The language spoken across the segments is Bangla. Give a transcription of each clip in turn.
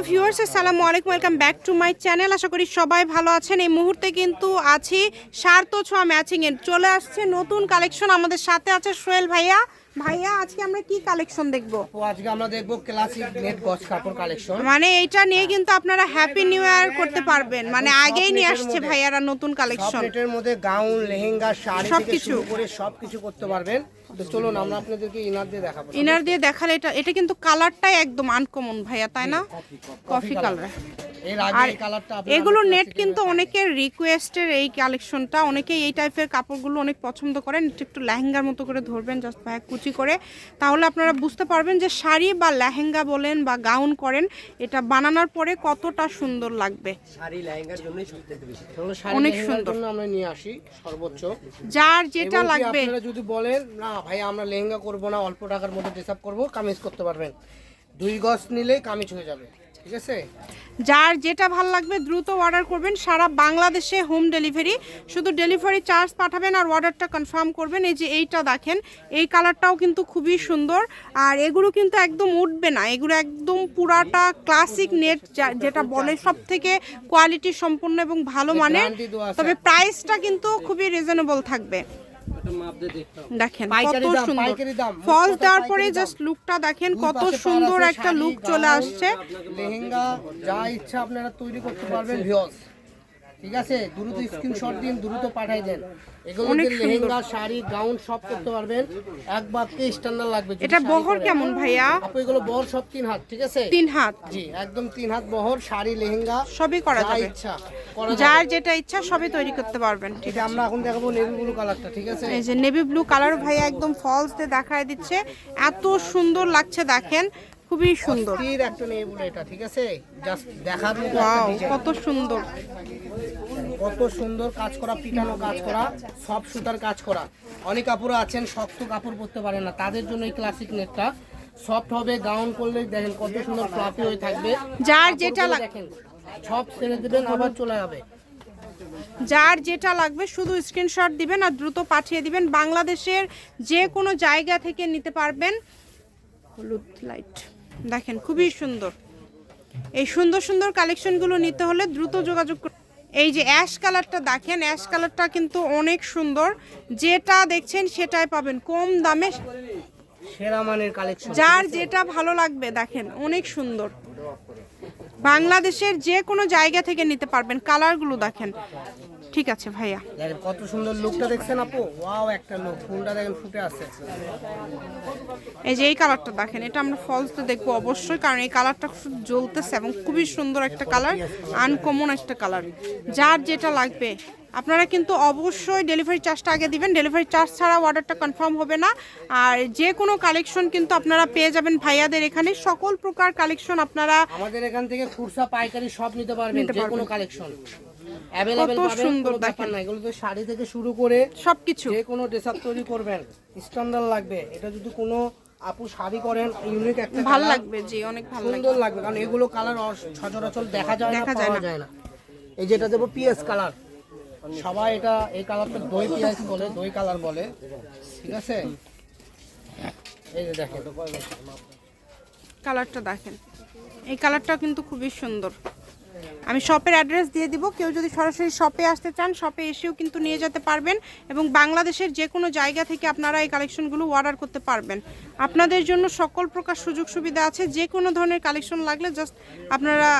হ্যালো ভিউয়ার্স আসসালামু আলাইকুম welcome back to my channel আশা করি সবাই ভালো আছেন। এই মুহূর্তে কিন্তু আছি সার্থ ছোঁয়া ম্যাচিংয়ের চলে আসছে নতুন কালেকশন আমাদের সাথে আছে সোহেল ভাইয়া। ভাইয়া আজকে আমরা কি কালেকশন দেখব? তো আজকে আমরা দেখব ক্লাসিক নেট গজ কাপড় কালেকশন মানে এইটা নিয়ে কিন্তু আপনারা হ্যাপি নিউ ইয়ার করতে পারবেন। মানে আগেই নিয়ে আসছে। ভাইয়ারা নতুন কালেকশন মধ্যে গাউন লেহেঙ্গা শাড়ি থেকে সবকিছু। শুরু করে সবকিছু করতে পারবেন। তো চলুন আমরা আপনাদেরকে ইনার দিয়ে দেখাবো। ইনার দিয়ে দেখালে এটা এটা কিন্তু কালারটাই একদম আনকমন ভাইয়া তাই না? কফি কালার এই কালারটা এগুলো নেট কিন্তু অনেকের রিকোয়েস্টের এই কালেকশনটা অনেকেই এই টাইপের কাপড়গুলো অনেক পছন্দ করেন। একটু লেহেঙ্গার মতো করে ধরবেন জাস্ট ভাই কুচি করে তাহলে আপনারা বুঝতে পারবেন যে শাড়ি বা লেহেঙ্গা বলেন বা গাউন করেন এটা বানানোর পরে কতটা সুন্দর লাগবে। অনেক সুন্দর। আমরা নিয়ে আসি সর্বোচ্চ। যার যেটা লাগবে। আপনারা যদি বলেন না ভাই আমরা লেহেঙ্গা করব না অল্প টাকার মধ্যে ড্রেস আপ করব কামিজ করতে পারবেন। দুই গজ নিলে কামিজ হয়ে যাবে। ঠিক আছে? যার যেটা ভালো লাগবে দ্রুত অর্ডার করবেন। সারা বাংলাদেশে হোম ডেলিভারি শুধু ডেলিভারি চার্জ পাঠাবেন আর অর্ডারটা কনফার্ম করবেন। এই যে এইটা দেখেন এই কালারটাও কিন্তু খুবই সুন্দর। আর এগুলো কিন্তু একদম উঠবে না। এগুলো একদম পুরাটা ক্লাসিক নেট যেটা বলে সব থেকে কোয়ালিটি সম্পন্ন এবং ভালো মানের। তবে প্রাইসটা কিন্তু খুবই রিজনেবল থাকবে। দেখেন কত সুন্দর। ফলস দেওয়ার পরে জাস্ট লুকটা দেখেন কত সুন্দর একটা লুক চলে আসছে। লেহেঙ্গা যা ইচ্ছা আপনারা তৈরি করতে পারবেন ভিউয়ার্স ঠিক আছে? দ্রুত স্ক্রিনশট দিন দ্রুত পাঠাই দেন। এগুলো লেহেঙ্গা শাড়ি গাউন সব করতে পারবেন। একবার কে স্ট্যান্ডার্ড লাগবে এটা বহর কেমন ভাইয়া? আপু এগুলো বহর সব তিন হাত ঠিক আছে? তিন হাত। জি একদম তিন হাত বহর শাড়ি লেহেঙ্গা সবই করা যা যাবে। ইচ্ছা যার যেটা ইচ্ছা সবই তৈরি করতে পারবেন ঠিক আছে? আমরা এখন দেখাবো নেভি ব্লু কালারটা ঠিক আছে? এই যে নেভি ব্লু কালার ভাইয়া একদম ফলস দিয়ে দেখায় দিচ্ছে। এত সুন্দর লাগছে দেখেন। খুবই সুন্দর। একটা নেভি ব্লু এটা ঠিক আছে? জাস্ট দেখার মতো কত সুন্দর। কত সুন্দর কাজ করা পিটানো কাজ করা সব সুতার কাজ করা। অনেক কাপড় আছেন শক্ত কাপড় পরতে পারে না। তাদের জন্য এই ক্লাসিক নেটটা। সফট হবে গাউন করলে দেখেন কত সুন্দর ফ্লাফি হয়ে থাকবে। যার যেটা দেখেন সব ছেড়ে দেবেন আবার চলে যাবে। যার যেটা লাগবে শুধু স্ক্রিনশট দিবেন আর দ্রুত পাঠিয়ে দিবেন। বাংলাদেশের যে কোনো জায়গা থেকে নিতে পারবেন। হলুদ লাইট দেখেন খুবই সুন্দর। এই সুন্দর সুন্দর কালেকশনগুলো নিতে হলে দ্রুত যোগাযোগ করুন। এই যে অ্যাশ কালারটা দেখেন অ্যাশ কালারটা কিন্তু অনেক সুন্দর। যেটা দেখছেন সেটাই পাবেন কম দামে। সেরা মানের কালেকশন যার যেটা ভালো লাগবে দেখেন অনেক সুন্দর। বাংলাদেশের যে কোনো জায়গা থেকে নিতে পারবেন কালারগুলো দেখেন। ঠিক আছে ভাইয়া। দেখেন কত সুন্দর লুকটা দেখছেন আপু? ওয়াও একটা লুক। ফুলটা দেখেন ফুটে আছে। এই যে এই কালারটা দেখেন এটা আমরা ফলস তো দেখব অবশ্যই কারণ এই কালারটা খুব জ্বলতেছে এবং খুবই সুন্দর একটা কালার আনকমন একটা কালার। যার যেটা লাগবে আপনারা কিন্তু অবশ্যই ডেলিভারি চার্জটা আগে দিবেন। ডেলিভারি চার্জ ছাড়া অর্ডারটা কনফার্ম হবে না। আর যে কোনো কালেকশন কিন্তু আপনারা পেয়ে যাবেন ভাইয়াদের এখানে। সকল প্রকার কালেকশন আপনারা আমাদের এখান থেকে খুরসা পাইকারি সব নিতে পারবেন যে কোনো কালেকশন অ্যাভেলেবেল পাবেন কোনো ব্যাপার। না এগুলো তো শাড়ি থেকে শুরু করে সবকিছু। যে কোনো ড্রেস তৈরি করবেন স্ট্যান্ডার্ড লাগবে। এটা যদি কোনো আপু শাড়ি করেন ইউনিক একটা ভালো লাগবে জি অনেক ভালো লাগবে সুন্দর লাগবে। কারণ এগুলো কালার সচরাচর দেখা যায় না পাওয়া যায় না। এই যেটা দেবো পিএস কালার সবাই এটা এই কালারটা দই পিএস বলে দই কালার বলে। ঠিক আছে? এই যে দেখেন। কালারটা দেখেন। এই কালারটা কিন্তু খুবই সুন্দর। আমি শপের অ্যাড্রেস দিয়ে দিব। কেউ যদি সরাসরি শপে আসতে চান শপে এসেও কিন্তু নিয়ে যেতে পারবেন এবং বাংলাদেশের যে কোনো জায়গা থেকে আপনারা এই কালেকশনগুলো অর্ডার করতে পারবেন। আপনাদের জন্য সকল প্রকার সুযোগ সুবিধা আছে। যে কোনো ধরনের কালেকশন লাগলে জাস্ট আপনারা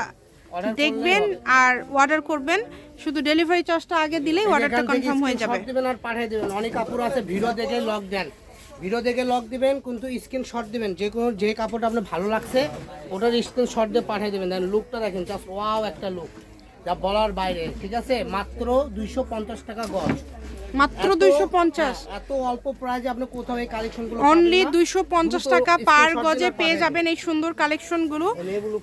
দেখবেন আর অর্ডার করবেন। শুধু ডেলিভারি চার্জটা আগে দিলেই অর্ডারটা কনফার্ম হয়ে যাবে। আর পাঠিয়ে দিবেন। অনেক আছে ভিডিও দেখে লক দেন। ভিডিও দেখে লক দিবেন, কিন্তু স্ক্রিন শট দিবেন। যে কোনো যে কাপড়টা আপনার ভালো লাগছে, ওটার স্ক্রিন শট দিয়ে পাঠিয়ে দেবেন। দেন লুকটা দেখেন জাস্ট ওয়াও একটা লুক যা বলার বাইরে। ঠিক আছে? মাত্র দুইশো পঞ্চাশ টাকা গজ। মাত্র এত- দুইশো পঞ্চাশ। হ্যাঁ, এত অল্প প্রাইজে আপনি কোথাও এই কালেকশনগুলো অনলি দুইশো পঞ্চাশ দ্রুত টাকা পার গজে পেয়ে যাবেন এই সুন্দর কালেকশনগুলো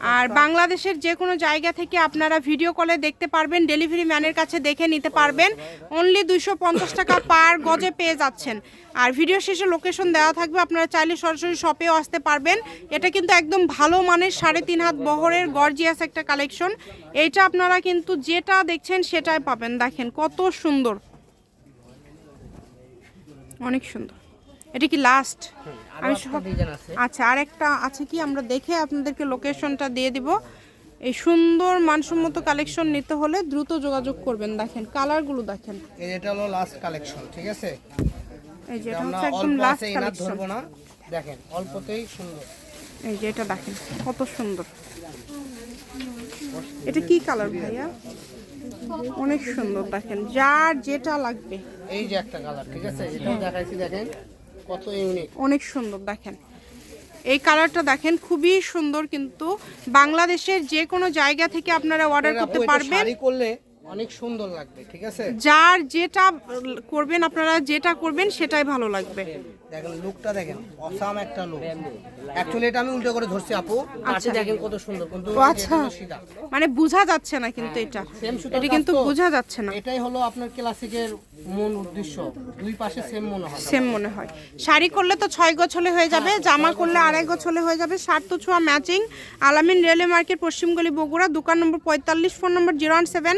আর বাংলাদেশের যে কোনো জায়গা থেকে আপনারা ভিডিও কলে দেখতে পারবেন ডেলিভারি ম্যানের কাছে দেখে নিতে পারবেন। অনলি দুইশো পঞ্চাশ টাকা পার গজে পেয়ে যাচ্ছেন। আর ভিডিও শেষে লোকেশন দেওয়া থাকবে আপনারা চাইলে সরাসরি শপেও আসতে পারবেন। এটা কিন্তু একদম ভালো মানের সাড়ে তিন হাত বহরের গর্জিয়াস একটা কালেকশন এইটা আপনারা কিন্তু যেটা দেখছেন সেটাই পাবেন। দেখেন কত সুন্দর। অনেক সুন্দর। এটা কি লাস্ট আমি সব আচ্ছা আর একটা আছে কি? আমরা দেখে আপনাদেরকে লোকেশনটা দিয়ে দিব। এই সুন্দর মানসম্মত কালেকশন নিতে হলে দ্রুত যোগাযোগ করবেন। দেখেন কালারগুলো দেখেন। এই এটা হলো লাস্ট কালেকশন ঠিক আছে? এই যে এটা হচ্ছে একদম লাস্ট কালেকশন না। দেখেন অল্পতেই সুন্দর। এই যে এটা দেখেন কত সুন্দর। এটা কি কালার ভাইয়া? অনেক সুন্দর দেখেন। যার যেটা লাগবে। এই যে একটা কালার ঠিক আছে? এটাও দেখাইছি দেখেন কত ইউনিক অনেক সুন্দর দেখেন। এই কালারটা দেখেন খুবই সুন্দর কিন্তু বাংলাদেশের যে কোনো জায়গা থেকে আপনারা অর্ডার করতে পারবেন। শাড়ি করলে অনেক সুন্দর লাগবে ঠিক আছে? যার যেটা করবেন আপনারা যেটা করবেন সেটাই ভালো লাগবে। দেখেন লুকটা দেখেন অসাম একটা লুক অ্যাকচুয়ালি এটা আমি উল্টো করে ধরছি আপু। পাশে দেখেন কত সুন্দর কিন্তু আচ্ছা। এটা মানে বোঝা যাচ্ছে না কিন্তু এটা। সেম এটা কিন্তু বোঝা যাচ্ছে না। এটাই হলো আপনার ক্লাসিকের মূল উদ্দেশ্য। দুই পাশে সেম মনে হয়। সেম মনে হয়। শাড়ি করলে তো ছয় গছ হলে হয়ে যাবে জামা করলে আড়াই গছ হলে হয়ে যাবে। শার্ট তো ছোঁয়া ম্যাচিং আলামিন রেলওয়ে মার্কেট পশ্চিমগলি বগুড়া দোকান নম্বর পঁয়তাল্লিশ phone number zero one seven